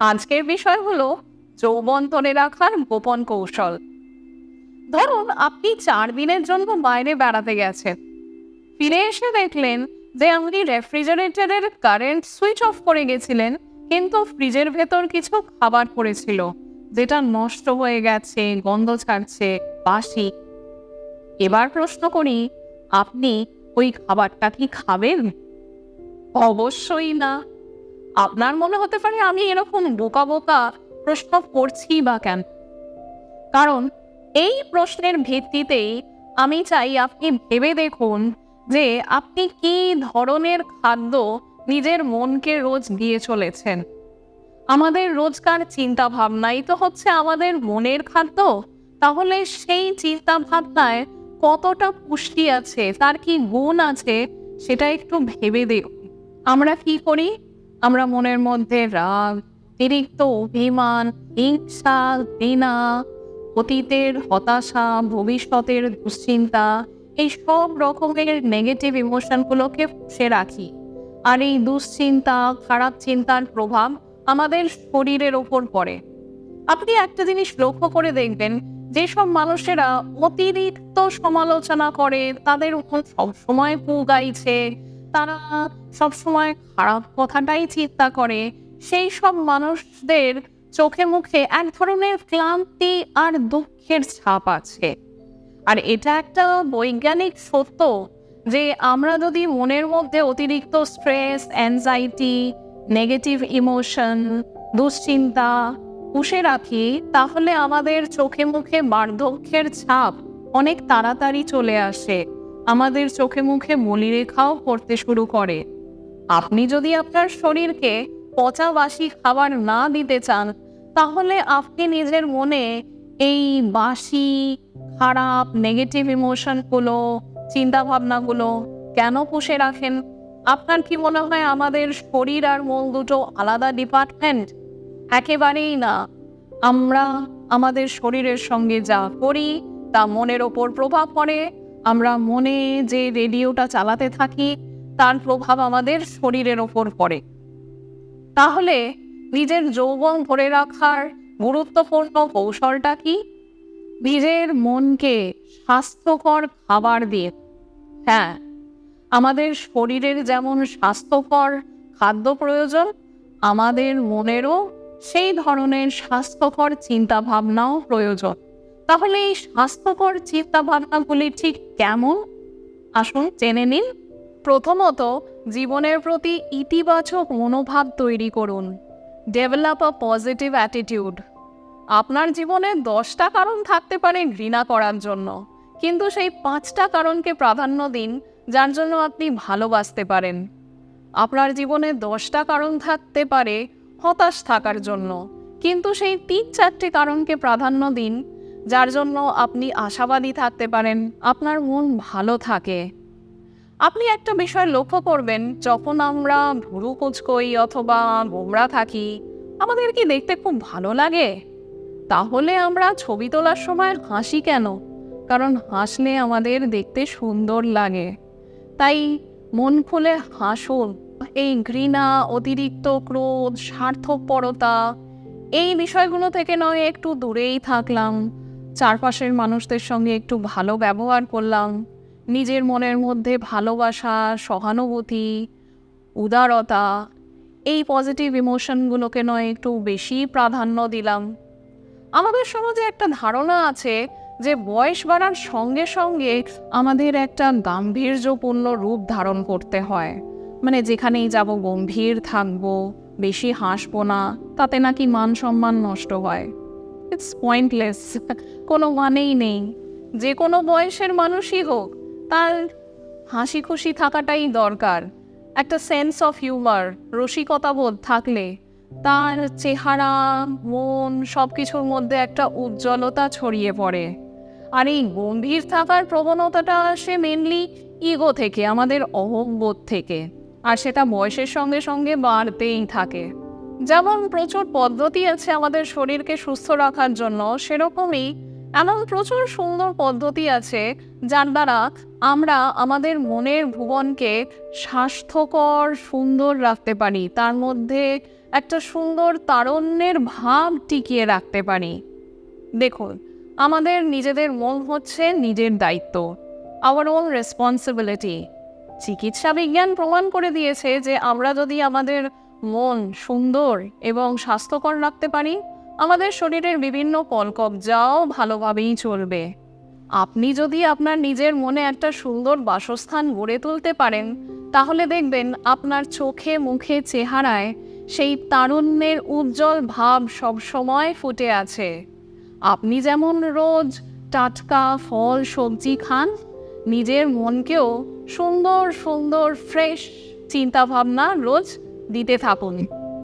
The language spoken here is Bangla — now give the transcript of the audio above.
আজকের বিষয় হলো যৌবন ধরে রাখার গোপন কৌশল। ধরুন, আপনি চার দিনের জন্য বাইরে বেড়াতে গেছেন। ফিরে এসে দেখলেন যে আপনি রেফ্রিজারেটরের কারেন্ট সুইচ অফ করে গেছিলেন, কিন্তু ফ্রিজের ভেতর কিছু খাবার পড়েছিল, যেটা নষ্ট হয়ে গেছে, গন্ধ ছাড়ছে, বাসি। এবার প্রশ্ন করি, আপনি ওই খাবারটা কি খাবেন? অবশ্যই না। আপনার মনে হতে পারে আমি এরকম বোকা বোকা প্রশ্ন করছি বা কেন? কারণ এই প্রশ্নের ভিত্তিতেই আমি চাই আপনি ভেবে দেখুন যে আপনি কি ধরনের খাদ্য নিজের মনকে রোজ দিয়ে চলেছেন। আমাদের রোজকার চিন্তা ভাবনাই তো হচ্ছে আমাদের মনের খাদ্য। তাহলে সেই চিন্তা ভাবনায় কতটা পুষ্টি আছে, তার কি গুণ আছে, সেটা একটু ভেবে দেখুন। আমরা কি করি? আমরা মনের মধ্যে রাগ অতিরিক্ত অভিমান, হিংসা, ঘৃণা, অতীতের হতাশা, ভবিষ্যতের দুশ্চিন্তা, এই সব রকমের নেগেটিভ ইমোশনগুলোকে পুষে রাখি। আর এই দুশ্চিন্তা, খারাপ চিন্তার প্রভাব আমাদের শরীরের ওপর পড়ে। আপনি একটা জিনিস লক্ষ্য করে দেখবেন, যেসব মানুষেরা অতিরিক্ত সমালোচনা করে, তাদের উপর সবসময় কু গাইছে তারা সবসময় খারাপ কথাটাই চিন্তা করে। সেই সব মানুষদের চোখে মুখে এক ধরনের ক্লান্তি আর দুঃখের ছাপ আছে। আর এটা একটা বৈজ্ঞানিক সত্য যে আমরা যদি মনের মধ্যে অতিরিক্ত স্ট্রেস অ্যাংজাইটি নেগেটিভ ইমোশন দুশ্চিন্তা পুষে রাখি, তাহলে আমাদের চোখে মুখে বার্ধক্যের ছাপ অনেক তাড়াতাড়ি চলে আসে। আমাদের চোখে মুখে মলিরেখাও পড়তে শুরু করে। আপনি যদি আপনার শরীরকে পচা বাসি খাবার না দিতে চান, তাহলে আপনি নিজের মনে এই বাসি, খারাপ নেগেটিভ ইমোশনগুলো চিন্তা ভাবনাগুলো কেন পুষে রাখেন? আপনার কি মনে হয় আমাদের শরীর আর মন দুটো আলাদা ডিপার্টমেন্ট একেবারেই না। আমরা আমাদের শরীরের সঙ্গে যা করি, তা মনের ওপর প্রভাব পড়ে আমরা মনে যে রেডিওটা চালাতে থাকি, তার প্রভাব আমাদের শরীরের ওপর পড়ে। তাহলে নিজের যৌবন ধরে রাখার গুরুত্বপূর্ণ কৌশলটা কি? নিজের মনকে স্বাস্থ্যকর খাবার দিয়ে। হ্যাঁ আমাদের শরীরের যেমন স্বাস্থ্যকর খাদ্য প্রয়োজন, আমাদের মনেরও সেই ধরনের স্বাস্থ্যকর চিন্তাভাবনাও প্রয়োজন। তাহলে এই স্বাস্থ্যকর চিন্তা ভাবনাগুলি ঠিক কেমন? আসুন জেনে নিন। প্রথমত, জীবনের প্রতি ইতিবাচক মনোভাব তৈরি করুন। ডেভেলপ আ পজিটিভ অ্যাটিটিউড আপনার জীবনে দশটা কারণ থাকতে পারে ঘৃণা করার জন্য। কিন্তু সেই পাঁচটা কারণকে প্রাধান্য দিন, যার জন্য আপনি ভালোবাসতে পারেন। আপনার জীবনে দশটা কারণ থাকতে পারে হতাশ থাকার জন্য। কিন্তু সেই তিন চারটে কারণকে প্রাধান্য দিন যার জন্য আপনি আশাবাদী থাকতে পারেন, আপনার মন ভালো থাকে। আপনি একটা বিষয় লক্ষ্য করবেন, যখন আমরা ভুরু কুচকই অথবা গোমরা থাকি, আমাদের কি দেখতে খুব ভালো লাগে? তাহলে আমরা ছবি তোলার সময় হাসি কেন? কারণ হাসলে আমাদের দেখতে সুন্দর লাগে। তাই মন খুলে হাসুন। এই ঘৃণা, অতিরিক্ত ক্রোধ, স্বার্থপরতা, এই বিষয়গুলো থেকে নয়, একটু দূরেই থাকলাম। চারপাশের মানুষদের সঙ্গে একটু ভালো ব্যবহার করলাম। নিজের মনের মধ্যে ভালোবাসা, সহানুভূতি, উদারতা, এই পজিটিভ ইমোশনগুলোকে নয়, একটু বেশি প্রাধান্য দিলাম। আমাদের সমাজে একটা ধারণা আছে যে বয়স বাড়ার সঙ্গে সঙ্গে আমাদের একটা গাম্ভীর্যপূর্ণ রূপ ধারণ করতে হয়। মানে যেখানেই যাব গম্ভীর থাকব, বেশি হাসবো না, তাতে নাকি মান সম্মান নষ্ট হয়। ইটস পয়েন্টলেস কোনো মানেই নেই। যে কোনো বয়সের মানুষই হোক, তার হাসি খুশি থাকাটাই দরকার। একটা সেন্স অফ হিউমার রসিকতা বোধ থাকলে, তার চেহারা, মন সব কিছুর মধ্যে একটা উজ্জ্বলতা ছড়িয়ে পড়ে। আর এই গম্ভীর থাকার প্রবণতাটা আসে মেনলি ইগো থেকে, আমাদের অহংবোধ থেকে। আর সেটা বয়সের সঙ্গে সঙ্গে বাড়তেই থাকে। যেমন প্রচুর পদ্ধতি আছে আমাদের শরীরকে সুস্থ রাখার জন্য, সেরকমই এমন প্রচুর সুন্দর পদ্ধতি আছে যার দ্বারা আমরা আমাদের মনের ভুবনকে স্বাস্থ্যকর, সুন্দর রাখতে পারি। তার মধ্যে একটা সুন্দর তারণ্যের ভাব টিকিয়ে রাখতে পারি। দেখুন, আমাদের নিজেদের মন হচ্ছে নিজের দায়িত্ব। আওয়ার ওন রেসপন্সিবিলিটি চিকিৎসা বিজ্ঞান প্রমাণ করে দিয়েছে যে আমরা যদি আমাদের মন সুন্দর এবং স্বাস্থ্যকর রাখতে পারি, আমাদের শরীরের বিভিন্ন কলকবজাও ভালোভাবেই চলবে। আপনি যদি আপনার নিজের মনে একটা সুন্দর বাসস্থান গড়ে তুলতে পারেন, তাহলে দেখবেন আপনার চোখে মুখে চেহারায় সেই তারুণ্যের উজ্জ্বল ভাব সবসময় ফুটে আছে। আপনি যেমন রোজ টাটকা ফল, সবজি খান, নিজের মনকেও সুন্দর সুন্দর, ফ্রেশ চিন্তাভাবনা রোজ দিতে থাকুন।